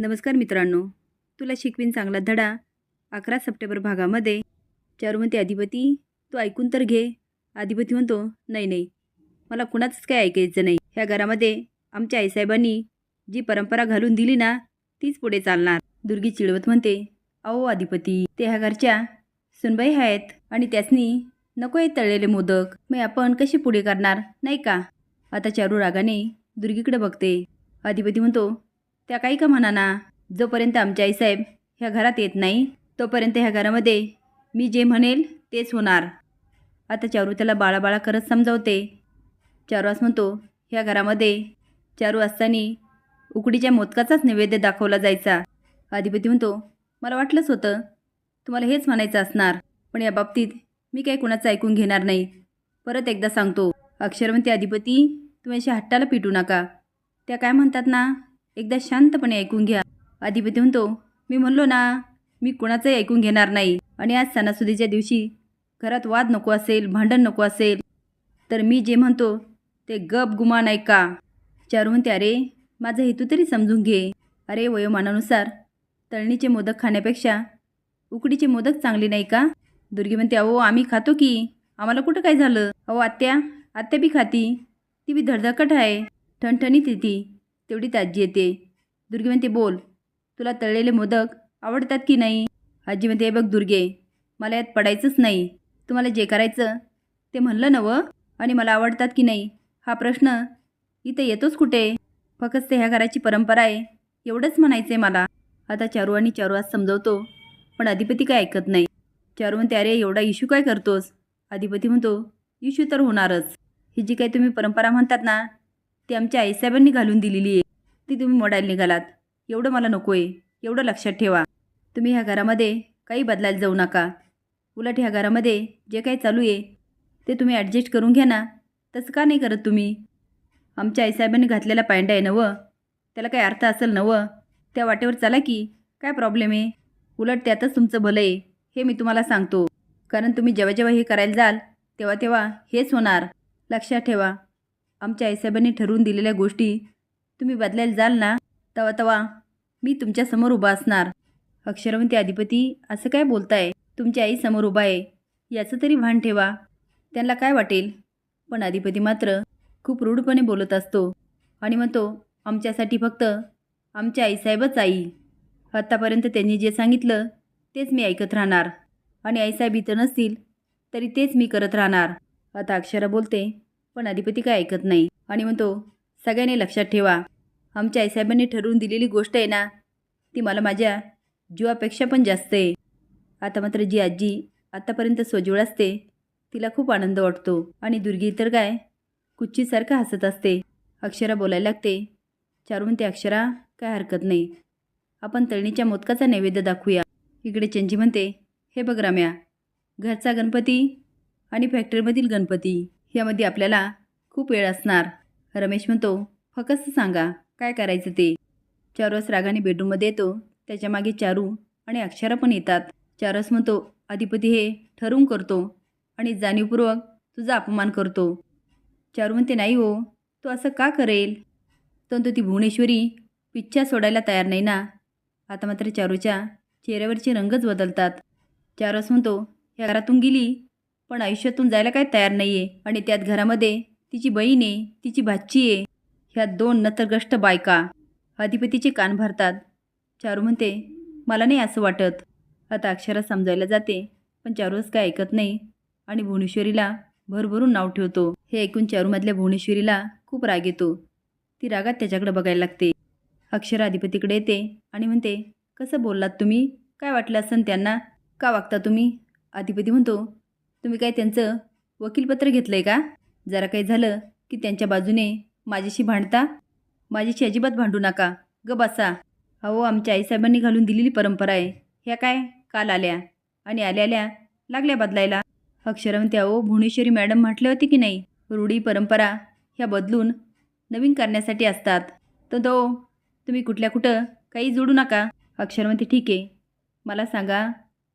नमस्कार मित्रांनो. तुला शिकवीन चांगला धडा अकरा सप्टेंबर भागामध्ये. चारू म्हणते अधिपती तू ऐकून तर घे. अधिपती म्हणतो नाही नाही. मला कुणाचंच काय ऐकायचं नाही. ह्या घरामध्ये आमच्या आईसाहेबांनी जी परंपरा घालून दिली ना तीच पुढे चालणार. दुर्गी चिडवत म्हणते अहो अधिपती ते ह्या घरच्या सुनबाई आहेत आणि त्यासनी नको आहे तळलेले मोदक. मग आपण कशी पुढे करणार नाही का? आता चारू रागाने दुर्गीकडे बघते. अधिपती म्हणतो त्या काही का म्हणा ना जोपर्यंत आमचे आईसाहेब ह्या घरात येत नाही तोपर्यंत ह्या घरामध्ये मी जे म्हणेल तेच होणार. आता चारू त्याला बाळाबाळा करत समजावते. चारू असं म्हणतो ह्या घरामध्ये चारू असताना उकडीच्या मोदकाचाच नैवेद्य दाखवला जायचा. अधिपती म्हणतो मला वाटलंच होतं तुम्हाला हेच म्हणायचं असणार पण या बाबतीत मी काही कुणाचं ऐकून घेणार नाही. परत एकदा सांगतो अक्षर म्हणते अधिपती तुम्ही अशा हट्टाला पिटू नका. त्या काय म्हणतात ना एकदा शांतपणे ऐकून घ्या. अधिपती म्हणतो मी म्हणलो ना मी कुणाचंही ऐकून घेणार नाही. आणि आज सणासुदीच्या दिवशी घरात वाद नको असेल भांडण नको असेल तर मी जे म्हणतो ते गप गुमान ऐका चारू म्हणते अरे माझा हेतू तरी समजून घे. अरे वयोमानानुसार तळणीचे मोदक खाण्यापेक्षा उकडीचे मोदक चांगले नाही का? दुर्गी म्हणते अहो आम्ही खातो की? आम्हाला कुठं काय झालं? अहो आत्या आत्या बी खाती. ती बी धडधकट आहे. ठणठणीत येते. तेवढी आजी येते. दुर्गे म्हणते बोल तुला तळलेले मोदक आवडतात की नाही? आजी म्हणते बघ दुर्गे मला यात पडायचंच नाही. तुम्हाला जे करायचं ते म्हणलं नवं आणि मला आवडतात की नाही? हा प्रश्न इथं येतोच कुठे? फक्त ह्या घराची परंपरा आहे. एवढंच म्हणायचं आहे मला. आता चारू आणि चारू आज समजवतो पण अधिपती काय ऐकत नाही. चारू म्हणते अरे एवढा इशू काय करतोस? अधिपती म्हणतो इशू तर होणारच. ही जी काही तुम्ही परंपरा म्हणतात ना ती आमच्या आईसाहेबांनी घालून दिलेली आहे. ती तुम्ही मोडायला निघालात. एवढं मला नको आहे एवढं लक्षात ठेवा. तुम्ही ह्या घरामध्ये काही बदलायला जाऊ नका. उलट ह्या घरामध्ये जे काही चालू आहे ते तुम्ही ॲडजस्ट करून घ्या ना. तसं का नाही करत तुम्ही? आमच्या आईसाहेबांनी घातलेला पॅन्ट आहे नवं त्याला काही अर्थ असेल नवं त्या वाटेवर चला की काय प्रॉब्लेम आहे? उलट त्यातच तुमचं भलं आहे हे मी तुम्हाला सांगतो. कारण तुम्ही जेव्हा जेव्हा हे करायला जाल तेव्हा तेव्हा हेच होणार. लक्षात ठेवा. आमच्या आईसाहेबांनी ठरवून दिलेल्या गोष्टी तुम्ही बदलायला जाल ना? तवा तवा. मी तुमच्यासमोर उभा असणार. अक्षरवंती अधिपती असं काय बोलताय? तुमची आई समोर उभा आहे. याचं तरी भान ठेवा. त्यांना काय वाटेल? पण अधिपती मात्र खूप रूढपणे बोलत असतो आणि म्हणतो आमच्यासाठी फक्त आमच्या आईसाहेबच आई. आत्तापर्यंत त्यांनी जे सांगितलं तेच मी ऐकत राहणार. आणि आईसाहेब इथं नसतील तरी तेच मी करत राहणार. आता अक्षरा बोलते पण अधिपती काय ऐकत नाही. आणि म्हणतो सगळ्यांनी लक्षात ठेवा. आमच्या आईसाहेबांनी ठरवून दिलेली गोष्ट आहे ना ती मला माझ्या जीवापेक्षा पण जास्त आहे. आता मात्र जी आजी आत्तापर्यंत स्वजीवळ असते तिला खूप आनंद वाटतो. आणि दुर्गी तर काय कुच्चीसारखं हसत असते. अक्षरा बोलायला लागते. चारू म्हणते अक्षरा काय हरकत नाही. आपण तळणीच्या मोदकाचा नैवेद्य दाखवूया. इकडे चंजी म्हणते हे बघ रम्या घरचा गणपती आणि फॅक्टरीमधील गणपती. यामध्ये आपल्याला खूप वेळ असणार. रमेश म्हणतो फकस्त सांगा काय करायचं ते? चारस रागाने बेडरूममध्ये येतो. त्याच्यामागे चारू आणि अक्षरा पण येतात. चारस म्हणतो अधिपती हे ठरवून करतो आणि जाणीवपूर्वक तुझा अपमान करतो. चारू म्हणते नाही हो तो असं का करेल? परंतु ती भुवनेश्वरी पिच्छा सोडायला तयार नाही ना? आता मात्र चारूच्या चेहऱ्यावरचे रंगच बदलतात. चारस म्हणतो या घरातून गेली पण आयुष्यातून जायला काय तयार नाही आहे आणि त्यात घरामध्ये तिची बहीण आहे तिची भाची आहे ह्या दोन नतरग्रष्ट बायका अधिपतीचे कान भरतात. चारू म्हणते मला नाही असं वाटत. आता अक्षरा समजायला जाते पण चारूच काय ऐकत नाही आणि भुवनेश्वरीला भरभरून नाव ठेवतो. हे ऐकून चारूमधल्या भुवनेश्वरीला खूप राग येतो. ती रागात त्याच्याकडे बघायला लागते. अक्षरा अधिपतीकडे येते आणि म्हणते कसं बोललात तुम्ही? काय वाटलं असन त्यांना? का वागता तुम्ही? अधिपती म्हणतो तुम्ही काय त्यांचं वकीलपत्र घेतलं आहे का? जरा काही झालं की त्यांच्या बाजूने माझ्याशी भांडता? माझ्याशी अजिबात भांडू नका. ग बसा. अहो आमच्या आईसाहेबांनी घालून दिलेली परंपरा आहे. ह्या काय? काल आल्या. आणि आल्या आल्या लागल्या बदलायला. अक्षरवंती अहो भुवनेश्वरी मॅडम म्हटले होते की नाही रूढी परंपरा ह्या बदलून नवीन करण्यासाठी असतात. तर तो तुम्ही कुठल्या कुठं काही जोडू नका. अक्षरवंती ठीक आहे. मला सांगा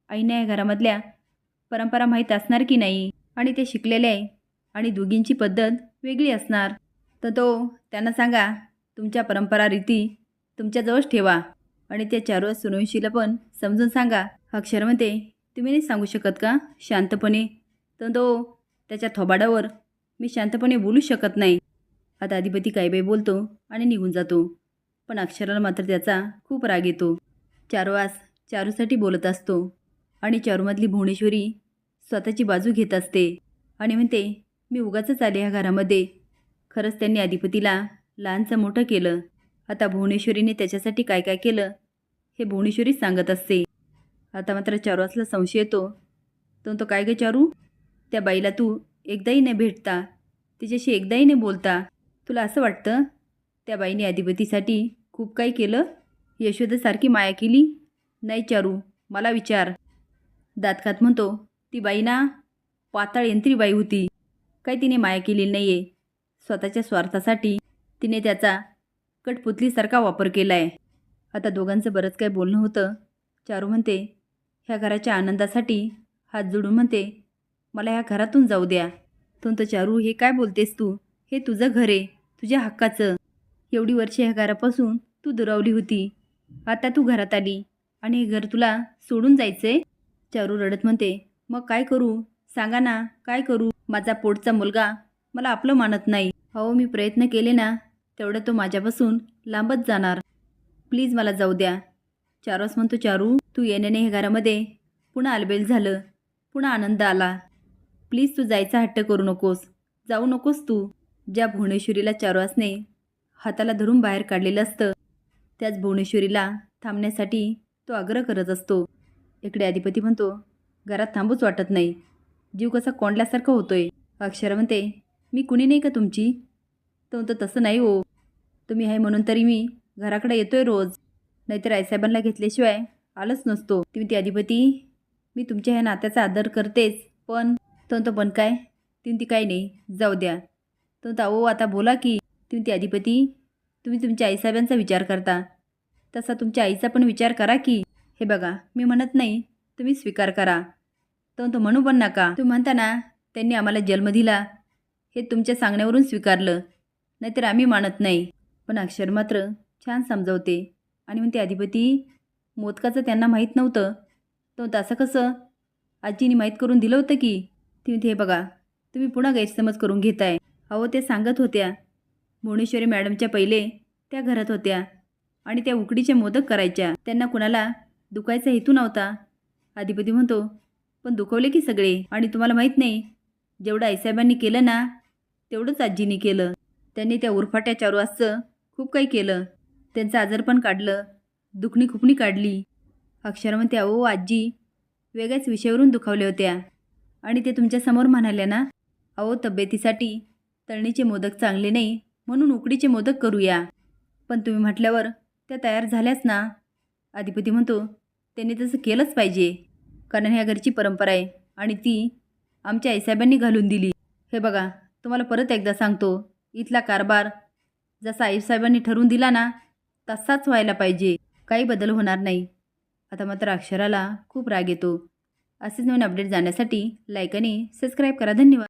आईने या घरामधल्या परंपरा माहीत असणार की नाही? आणि ते शिकलेले आहे. आणि दोघींची पद्धत वेगळी असणार. तर तो त्यांना सांगा तुमच्या परंपरा रीती तुमच्याजवळच ठेवा. आणि त्या चारू सुनवशीला पण समजून सांगा अक्षर म्हणते तुम्ही नाही सांगू शकत का? शांतपणे. तर तो त्याच्या थोबाडावर मी शांतपणे बोलू शकत नाही. आता अधिपती काय बाई बोलतो आणि निघून जातो. पण अक्षराला मात्र त्याचा खूप राग येतो. चारुवास चारूसाठी बोलत असतो. आणि चारूमधली भुवनेश्वरी स्वतःची बाजू घेत असते. आणि म्हणते मी उगाच आले ह्या घरामध्ये. खरंच त्यांनी अधिपतीला लहानचं मोठं केलं. आता भुवनेश्वरीने त्याच्यासाठी काय काय केलं हे भुवनेश्वरीच सांगत असते. आता मात्र चारुवासला संशय येतो. तो तो काय ग चारू? त्या बाईला तू एकदाही नाही भेटता तिच्याशी एकदाही नाही बोलता तुला असं वाटतं त्या बाईने अधिपतीसाठी खूप काही केलं? यशोदासारखी माया केली? नाही चारू मला विचार. दातखात म्हणतो ती बाई ना पाताळ यंत्री बाई होती. काही तिने माया केलेली नाही आहे स्वतःच्या स्वार्थासाठी तिने त्याचा कटपुतलीसारखा वापर केला आहे आता दोघांचं बरंच काही बोलणं होतं. चारू म्हणते ह्या घराच्या आनंदासाठी हात जोडून म्हणते मला ह्या घरातून जाऊ द्या. तो तर चारू हे काय बोलतेस तू? हे तुझं घर आहे. तुझ्या हक्काचं. एवढी वर्षे ह्या घरापासून तू दुरावली होती. आता तू घरात आली. आणि हे घर तुला सोडून जायचं आहे चारू रडत म्हणते मग काय करू? सांगा ना काय करू? माझा पोटचा मुलगा मला आपलं मानत नाही. अहो मी प्रयत्न केले ना तेवढं तो माझ्यापासून लांबच जाणार. प्लीज मला जाऊ द्या. चारोस म्हणतो चारू तू येण्याने हे घरामध्ये. पुन्हा आलबेल झालं. पुन्हा आनंद आला. प्लीज तू जायचा हट्ट करू नकोस. जाऊ नकोस तू. ज्या भुवनेश्वरीला चारुवासने हाताला धरून बाहेर काढलेलं असतं त्याच भुवनेश्वरीला थांबण्यासाठी तो आग्रह करत असतो. इकडे अधिपती म्हणतो घरात थांबूच वाटत नाही. जीव कसा कोंडल्यासारखा होतोय. अक्षर म्हणते मी कुणी नाही का तुमची? तो म्हणतो तसं नाही हो. तुम्ही आहे म्हणून तरी मी घराकडे येतोय रोज. नाहीतर आईसाहेबांना घेतल्याशिवाय आलंच नसतो. तुम्ही ती अधिपती मी तुमच्या ह्या नात्याचा आदर करतेच पण तो म्हणतो पण काय? तुम्ही ती काय नाही जाऊ द्या. तो म्हणतो अहो आता बोला की. तुम्ही ती अधिपती तुम्ही तुमच्या आईसाहेबांचा विचार करता. तसा तुमच्या आईचा पण विचार करा की. हे बघा मी म्हणत नाही तुम्ही स्वीकार करा. तो म्हणू पण नका. तुम्ही म्हणता ना त्यांनी आम्हाला जन्म दिला. हे तुमच्या सांगण्यावरून स्वीकारलं. नाहीतर आम्ही मानत नाही. पण अक्षर मात्र छान समजवते. आणि म्हणते अधिपती मोदकाचं त्यांना माहीत नव्हतं. तो तसं कसं? आजीने माहीत करून दिलं होतं की? ती म्हणते हे बघा तुम्ही पुन्हा गैरसमज करून घेताय. अहो ते सांगत होत्या. भुवनेश्वरी मॅडमच्या पहिले त्या घरात होत्या. आणि त्या उकडीचे मोदक करायच्या. त्यांना कुणाला दुखायचा हेतू नव्हता. अधिपती म्हणतो पण दुखवले की सगळे आणि तुम्हाला माहीत नाही जेवढं आईसाहेबांनी केलं ना तेवढंच आजीनी केलं. त्यांनी त्या उरफाट्या चारुआसचं खूप काही केलं. त्यांचं आजारपण काढलं. दुखणी खुपणी काढली. अक्षर म्हणते अहो आजी वेगळ्याच विषयावरून दुखावल्या होत्या. आणि ते तुमच्यासमोर म्हणाल्या ना अहो तब्येतीसाठी तळणीचे मोदक चांगले नाही म्हणून उकडीचे मोदक करूया. पण तुम्ही म्हटल्यावर त्या तयार झाल्याच ना अधिपती म्हणतो त्यांनी तसं केलंच पाहिजे. कारण ह्या घरची परंपरा आहे आणि ती आमच्या आईसाहेबांनी घालून दिली. हे बघा तुम्हाला परत एकदा सांगतो इथला कारभार जसा आईसाहेबांनी ठरवून दिला ना तसाच व्हायला पाहिजे. काही बदल होणार नाही. आता मात्र अक्षराला खूप राग येतो. असेच नवीन अपडेट जाण्यासाठी लाईक आणि सबस्क्राईब करा. धन्यवाद.